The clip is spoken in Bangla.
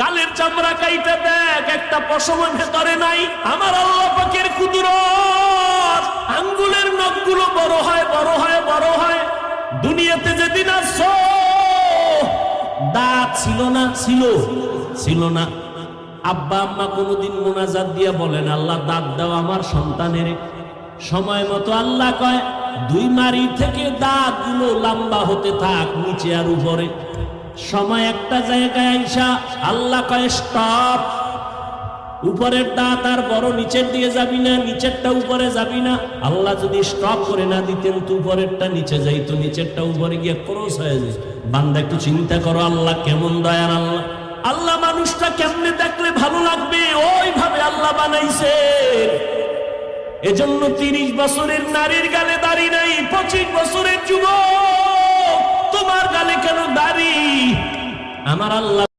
গালের চামড়া কাইটা দেখ, একটা পশমের ভেতরে নাই। আমার আল্লাহ পাকের কুদরত। আঙ্গুলের নখগুলো বড় হয় বড় হয় বড় হয়। দুনিয়াতে যেদিন আসছো, দাঁত ছিল না, ছিল ছিল না। আব্বা, আম্মা কোনোদিন মোনাজাত দিয়া বলেন, আল্লাহ, দাঁত দাও আমার সন্তানের। সময় মতো আল্লাহ কয়, দুই মারি থেকে দাঁতগুলো লম্বা হতে থাক, নিচে আর উপরে। সময় একটা জায়গায় আইসা আল্লাহ কয়, স্টপ। উপরের দাঁত আর বড় নিচের দিয়ে যাবি না, নিচেরটা উপরে যাবি না। আল্লাহ যদি স্টপ করে না দিতেন, তো উপরেরটা নিচে যাইতো, নিচেরটা উপরে গিয়ে ক্রস হয়ে যায় বান্দা, একটু চিন্তা করো, আল্লাহ কেমন দয়ার আল্লাহ। আল্লাহ মানুষটা কেমনে দেখলে ভালো লাগবে? ওইভাবে আল্লাহ বানাইছে। এজন্য তিরিশ বছরের নারীর গালে দাঁড়িয়ে নাই, পঁচিশ বছরের যুবক আমার আল্লাহ